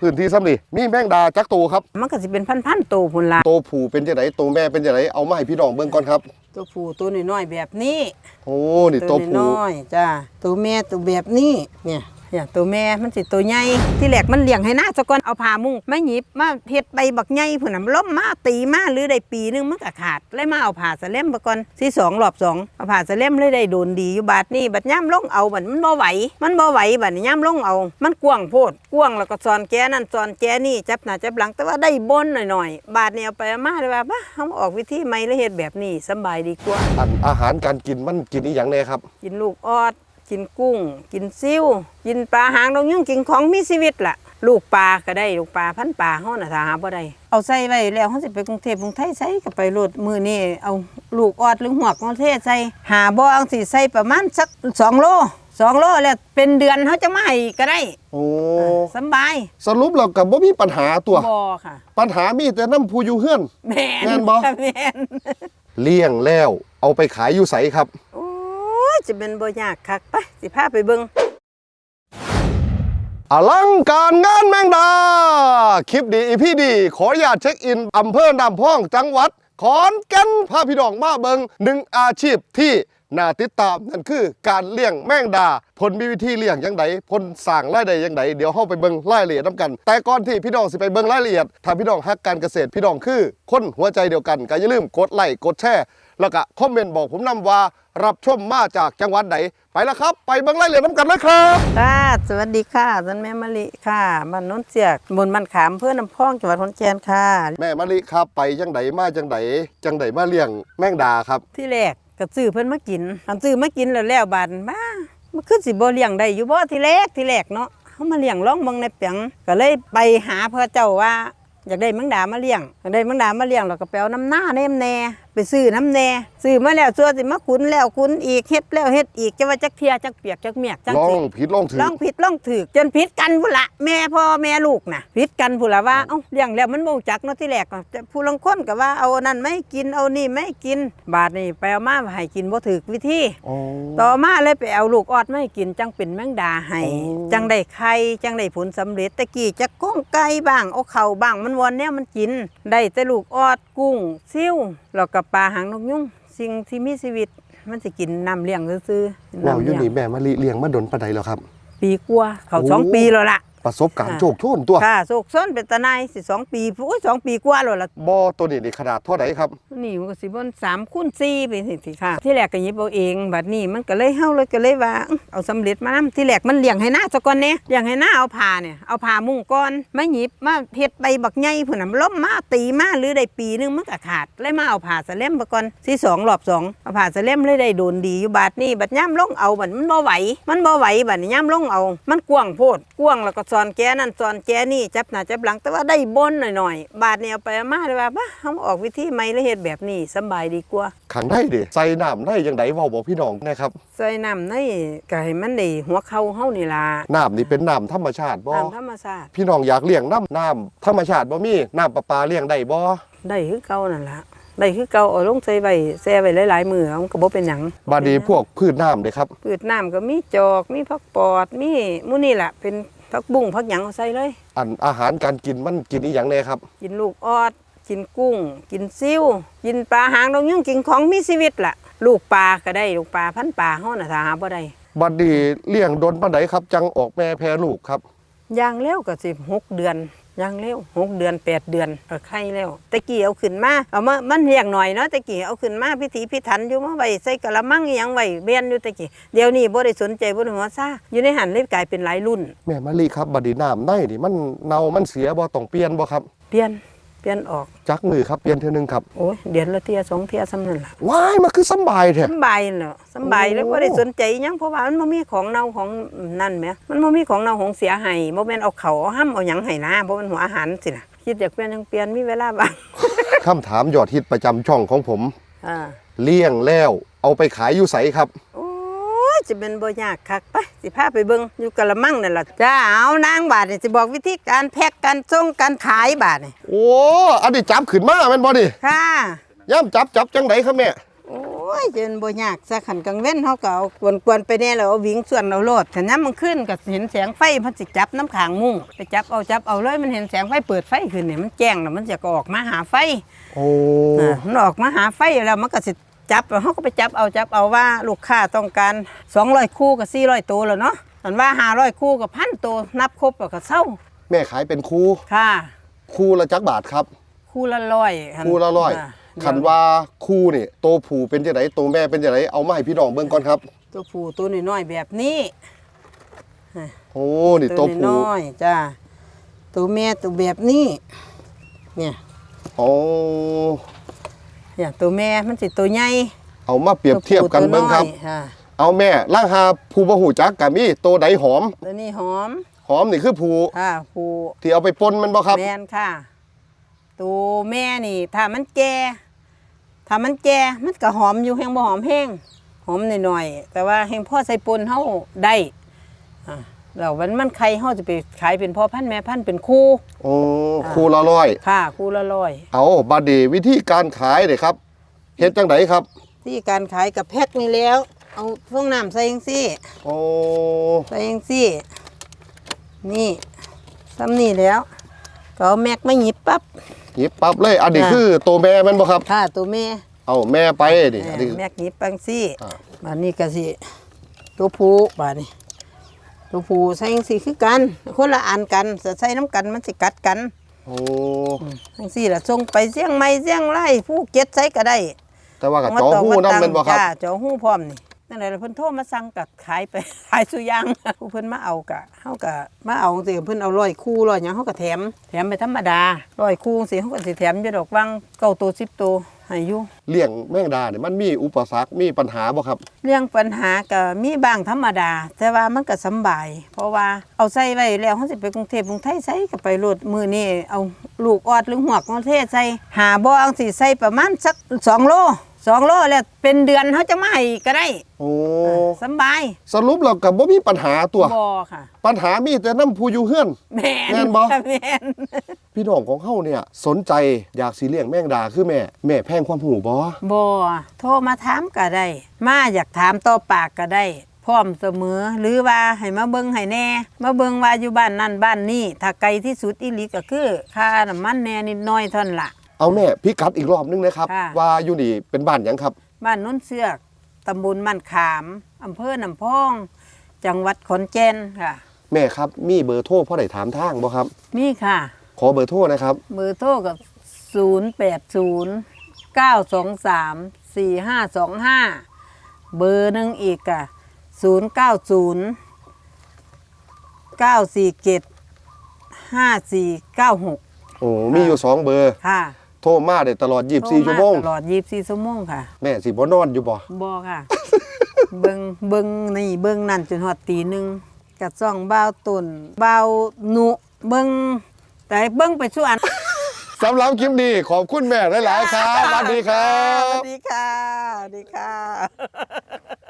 พื้นที่ซ้ำนี่มีแมงดาจักโตครับ มันก็สิเป็นพันๆตัวพุ่นละโตผูเป็นจังไดโตแม่เป็นจังไดเอามาให้พี่น้องเบิ่งก่อนครับ ตัวผู้ตัวน้อยๆแบบนี้โอ้นี่โตผูน้อยๆจ้าตัวแม่ตัวแบบนี้เนี่ย เนี่ยตัวแม่มันสิตัวใหญ่ที่แรกมันเลี้ยงให้หน้าซะก่อนเอาผ้ามุ้งมาหยิบมาเฮ็ดใบบักใหญ่พุ่นน่ะล้มมาตีมาหรือได้ปีหนึงมันก็ขาดเลยมาเอาผ้าสะเล่มมาก่อนที่สองรอบสองเอาผ้าสะเล่มเลยได้โดนดีอยู่บาดนี้บัดย่ำลงเอาบัดมันบ่ไหวมันบ่ไหวบัดนี้ย่ำลงเอา มันกว้างโพดกว้างแล้วก็ซอนแกนั่นซอนแกนี่จับหน้าจับหลังแต่ว่าได้บนหน่อยๆ บาดนี้เอาไปเอามาเลยว่าบ้าเฮาออกวิธีใหม่แล้วเฮ็ดแบบนี้สำบายดีกว่า อันอาหารการกินมันกินอีหยังแน่ครับ กินลูกออด กินกุ้ง กินซิ่วกินปลาหางดงยุ่งกินของมีชีวิตล่ะ ลูกปลาก็ได้ลูกปลาพันปลาเฮาน่ะถ้าหาบ่ได้เอาใส่ไว้แล้วเฮาสิไปกรุงเทพกรุงไทยใส่ก็ไปโลดมื้อนี้เอาลูกออดหรือหัวกของเทศใส่หาบ่อังสิใส่ประมาณสัก2โล2โลแล้วเป็นเดือนเฮาจะมาให้ก็ได้โอ้สำบาย สรุปแล้วก็บ่มีปัญหาตัวบ่ค่ะ ปัญหามีแต่น้ำผู้อยู่เฮือนแม่นแม่นบ่แม่นเลี้ยงแล้วเอาไปขายอยู่ไสครับโอ้ย จะเป็นบ่ยากคักไปสิพาไปเบิ่งอลังการงานแมงดา คลิปดีอีพี่ดี ขออย่าเช็คอินอำเภอนำพองจังหวัด ขอนแก่นพาพี่ดองมาเบิงหนึ่งอาชีพที่ น่าติดตามนั่นคือการเลี้ยงแมงดาผลมีวิธีเลี้ยงยังไงผลสั่งรายได้ยังไงเดี๋ยวเข้าไปเบิงรายละเอียดน้ำกัน แต่ก่อนที่พี่น้องสิไปเบิงรายละเอียดถ้าพี่น้องฮักการเกษตรพี่น้องคือ คนหัวใจเดียวกันก็อย่าลืมกดไลค์กดแชร์แล้วก็คอมเมนต์บอกผมนำว่ารับชมมาจากจังหวัดไหนไปแล้วครับ ไปเบิงรายละเอียดน้ำกันเลยครับค่ะสวัสดีค่ะท่านแม่มะลิค่ะบ้านโน้นเสียกบนมันขามเพื่อน้ำพองจังหวัดขอนแก่นค่ะ แม่มะลิครับไปจังไดมาจังไดจังไดมาเลี้ยงแมงดาครับที่แรก ก็ซื้อเพิ่นมากินอันซื้อมากินแล้วแล้วบาดมามันคือสิบ่เลี้ยงได้อยู่บ่ที่แรกที่แรกเนาะเขามาเลี้ยงลองเมืองในเปียงก็เลยไปหาพระเจ้าว่าอยากได้มังดามาเลี้ยงอยากได้มังดามาเลี้ยงเราก็ไปเอาน้ำหน้าเนมแน่ ไปซื้อน้ำแน่ซื้อมาแล้วซัวสิมาขุนแล้วขุนอีกเฮ็ดแล้วเฮ็ดอีกจะว่าจักเทียจักเปียกจักเมียกจังลอสิงผิดลองถือลองผิดลองถูกจนผิดกันพุ่นละแม่พ่อแม่ลูกน่ะผิดกันพุ่นละว่าเอ้าเลี้ยงแล้วมันบ่รู้จักเนาะที่แรกก็จะผู้ลางคนก็ว่าเอาอันนั้นไม่กินเอานี่ไม่กิน บาดนี่ไปเอามาให้กินบ่ถูกวิธีอ๋อต่อมาเลยไปเอาลูกออดไม่กินจังเป็นแมงดาให้โอ้จังได้ไข่จังได้ผลสำเร็จตะกี้จะก้งไก่บ้างเอาเข่าบ้างมันวนแนวมันกิน ได้แต่ลูกออดกุ้งซิ่วแล้วก็ปลาหางนกยุงสิ่งที่มีชีวิตมันสิกินน้ำเลี้ยงซื่อๆว้าวน้ำอยู่เลี้ยงนี่แม่มะลิเลี้ยงมาดนปานใดแล้วครับ ปีกว่าเขาโอ้สองปีแล้วล่ะ ประสบการณ์ค่ะ โชคโชนตัวค่ะโศกซ้นเป็นตาในายสิสองปีโอ้ยสองปีกว่าแล้วล่ะบ่อตัวนี้นี่ขนาดเท่าไหร่ครับ นี่มันก็สิบนสามคูณสี่ไปสิสิค่ะ ที่แรกก็หยิบเอาเองบัดนี้มันก็เลยเฮาเลยก็เลยว่าอื้อเอาสำเร็จมานำที่แรกมันเลี้ยงให้หน้าซะก่อนเนี่ยเลี้ยงให้หน้าเอาผ้าเนี่ยเอาผ้ามุ้งก่อนมาหยิบมาเฮ็ดใบบักใหญ่พุ่นน่ะล้มมาตีมาหรือได้ปีหนึงมันก็ขาดเลยมาเอาผ้าสะเล่มมาก่อนที่สองรอบสองเอาผ้าสะเล่มเลยได้โดนดีอยู่บาดนี้บัดย่ำลงเอาบัดมันบ่ไหว มันบ่ไหวบัดนี้ย่ำลงเอา มันกว้างโพดกว้างแล้วก็ซอนแกนั่นซอนแกนี่จับหน้าจับหลังแต่ว่าได้บนหน่อยๆ บาดนี้เอาไปเอามาเลยว่าบ้าเฮาออกวิธีใหม่แล้วเฮ็ดแบบนี้สำบายดีกว่าขังได้ดิใส่น้ำได้จังไดเว้าบอกพี่น้องนะครับใส่น้ำในก็ให้มันได้หัวเข่าเฮานี่ล่ะน้ำนี่เป็นน้ำธรรมชาติบ่น้ำธรรมชาติพี่น้องอยากเลี้ยงน้ำน้ำธรรมชาติบ่มีน้ำประปาเลี้ยงได้บ่ได้คือเก่านั่นล่ะได้คือเก่าเอาลงใส่ไว้แช่ไว้หลายๆมื้อมันก็บ่เป็นหยังบาดนีพวกพืชน้ำเด้ครับ พืชน้ำก็มีจอกมีผักปอดมีหมู่นี่ล่ะเป็น ผักบุ้งผักหยังเอาใส่เลย อันอาหารการกินมันกินอีหยังแน่ครับ กินลูกออด กินกุ้ง กินซิ่วกินปลาหางดงยุ่งกินของมีชีวิตล่ะ ลูกปลาก็ได้ลูกปลาพันปลาเฮาน่ะถ้าหาบ่ได้บัดนี้เลี้ยงดนปานใดครับ จังออกแม่แพรลูกครับย่างเร็วก็สิหกเดือน ย่างเร็วหกเดือนแปดเดือนก็ไข่แล้วตะกี้เอาขึ้นมาเอามามันเลี้ยงหน่อยเนาะตะกี้เอาขึ้นมาพิถีพิถันอยู่มาไว้ใส่กะละมังอิหยังไว้เบียนอยู่ตะกี้เดี๋ยวนี้บ่ได้สนใจบ่ได้หัวซ่าอยู่ในหันเลยกลายเป็นหลายรุ่น แม่มะลิครับบัดนี้น้ำในนี่มันเน่ามันเสียบ่ต้องเปลี่ยนบ่ครับ เปลี่ยน เปลี่ยนออกจักมือครับเปลี่ยนเท่อนึงครับโอ้ยเดือนละเที่ยสองเที่ยซ้ำนั่นล่ะว้ายมันคือสำบายแท้สำบายเนาะสำบายแล้วโอ้บ่ได้สนใจอิหยังเพราะว่ามันบ่มีของเน่าของนั่นแหมมันบ่มีของเน่าของเสียให้บ่แม่นเอาเขาเอาห้ำเอาหยังให้นะบ่แม่นหัวอาหารสิล่ะคิดอยากเปลี่ยนยังเปลี่ยนมีเวลาบ้างคำถามยอดฮิตประจำช่องของผม อ่า เลี้ยงแล้ว เอาไปขายอยู่ไสครับโอ้ย จะเป็นบ่ยากคักไปสิพาไปเบิ่งอยู่กะละมังนั่นล่ะจ้าเอานางบาทนี่สิบอกวิธีการแพ็คการส่งการขายบาทนี่โอ้อันนี้จับขึ้นมาแม่นบ่ดิค่ะย่ำจับจับจังไดครับแม่โอ้ยจนบ่ยากสักขันกลางเว้นเฮาก็เอากวนๆไปแน่แล้วเอาวิ่งส่วนเอาโลดถ้ายามมันขึ้นก็เห็นแสงไฟมันสิจับน้ำขางมุ้งไปจับเอาจับเอาเลยมันเห็นแสงไฟเปิดไฟขึ้นเนี่ยมันแจ้งแล้วมันจะก็ออกมาหาไฟโอ้อ่ามันออกมาหาไฟแล้วมันก็สิ จับเขาก็ไปจับเอาจับเอาว่าลูกค้าต้องการ200คู่กับ400ตัวแล้วเนาะอันว่า500คู่กับพันตัวนับครบแล้วก็เศร้าแม่ขายเป็นคู่ค่ะ คู่ละจักบาทครับ คู่ละร้อยหั่นคู่ละร้อยาขันว่าคู่นี่โตวผูเป็นจังไดโตวแม่เป็นจังไดเอามาให้พี่น้องเบิ่งก่อนครับ ตัวผู้ตัวน้อยๆแบบนี้โอ้นี่โตตัววผูน้อยๆจ้าตัวแม่ตัวแบบนี้เนี่ยโอ้ เนี่ยตัวแม่มันสิตัวใหญ่เอามาเปรียบเทียบกันเบิ่งครับตัวผู้ตัวน้อยค่ะเอาแม่ล่างหาผู้บ่หูจักก็มีโตวใดหอม ตัวนี้หอมหอมนี่คือผูค่ะผู้ที่เอาไปปนมันบ่ครับแมนค่ะ ตัวแม่นี่ถ้ามันแก่ถ้ามันแก่มันก็หอมอยู่แห้งบ่หอมแห้งหอมหน่อยๆแต่ว่าแห้งพ่อใส่ปนเฮาได้อะ แล้วมันมันไข่เฮาจะไปขายเป็นพ่อพันธุ์แม่พันธุ์เป็นคู่ โอ้คู่ละร้อย ค่ะคู่ละร้อยเอาบัดนี้วิธีการขายเด้ครับเฮ็ดจังไดครับ ที่การขายกับแพ็คนี่แล้ว เอาฟองน้ำใส่จังซี่ โอ้ ใส่จังซี่ นี่ซ้ำนี่แล้ว ก็เอาแม็กมาหยิบปั๊บ หยิบปั๊บเลย อันนี้อ่าคือตัวแม่แมันบ่ครับ ค่ะตัวแม่เอาแม่ไปดิอันนี้ แม็กหยิบปังซี่อ่า บานนี้ก็สิตัวผู้บานนี้ ตัวผู้ใส่จังซี่คือกัน คนละอันกันจะใส่น้ำกันมันสิกัดกันโอ้จังซี่ล่ะส่งไปเสียงใหม่เสียงไร่ผู้เก็ตใส่ก็ได้แต่ว่ากับจอหู้นำแม่นบ่ครับจ้าจอหู้พร้อมนี่ นั่นแหละเพิ่นโทรมาสั่งก็ขายไป ขายสุอยางผู้เพิ่นมาเอากะเฮาก็มาเอาสิเพิ่นเอาร้อยคู่ร้อยหยังเฮาก็แถม แถมไปธรรมดาร้อยคู่สิเฮาก็สิแถมอยู่ดอกวังเก้าตัว10ตัวให้อยู่เลี้ยงแมงดาเนี่ยมันมีอุปสรรคมีปัญหาบ่ครับ เรื่องปัญหาก็มีบางธรรมดา แต่ว่ามันก็สำบาย เพราะว่าเอาใส่ไว้แล้วเฮาสิไปกรุงเทพกรุงไทยใส่ก็ไปโลดมือนี่เอาลูกออดหรือหวกของเทศใส่หาบ่อังสิใส่ประมาณสัก2โล 2โลแล้วเป็นเดือนเฮาจะมาให้ก็ได้โอ้สำบายสรุปแล้วก็บ่มีปัญหาตัวบ่ค่ะ ปัญหามีแต่น้ำผู้อยู่เฮือน แม่นแม่นบ่แม่นพี่น้องของเฮาเนี่ย สนใจอยากสิเลี้ยงแมงดาคือแม่ แม่แพงความหูบ่บ่โทรมาถามก็ได้ มาอยากถามต่อปากก็ได้ พร้อมเสมอ หรือว่าให้มาเบิ่งให้แน่ มาเบิ่งว่าอยู่บ้านนั่นบ้านนี้ถ้าไกลที่สุดอีหลีก็คือค่าน้ำมันแน่นิดหน้อยเท่านั้นล่ะ เอาแม่พิกัดอีกรอบนึงนะครับ ค่ะ ว่าอยู่นี่เป็นบ้านหยังครับ บ้านโน้นเสือกตำบลมันขามอำเภอน้ำพอง จังหวัดขอนแก่นค่ะ แม่ครับมีเบอร์โทรพ่อได้ถามทางบ่ครับมีค่ะ ขอเบอร์โทรนะครับ เบอร์โทรกับ 0 8 0 9 2 3 4 5 2 5 เบอร์หนึ่งอีกอะ 0 9 0 9 4 7 5 4 9 6 โอ้มีอยู่สองเบอร์ ค่ะโทรมาได้ตลอด 24 ชั่วโมง ตลอด 24 ชั่วโมงค่ะ แม่สิบ่นอนอยู่บ่บอค่ะ เบิงเบิงนี่เบิงนั่นจนหอดตีหนึ่งกัดซ่องบ้าวตุนบ้าวหนุเบิงแต่เบิงไปชั่วอันสำหรับคลิปนี้ขอบคุณแม่หลาย ๆ ครับสวัสดีครัสบ วัสดีค่ะสวัสดีค่ะ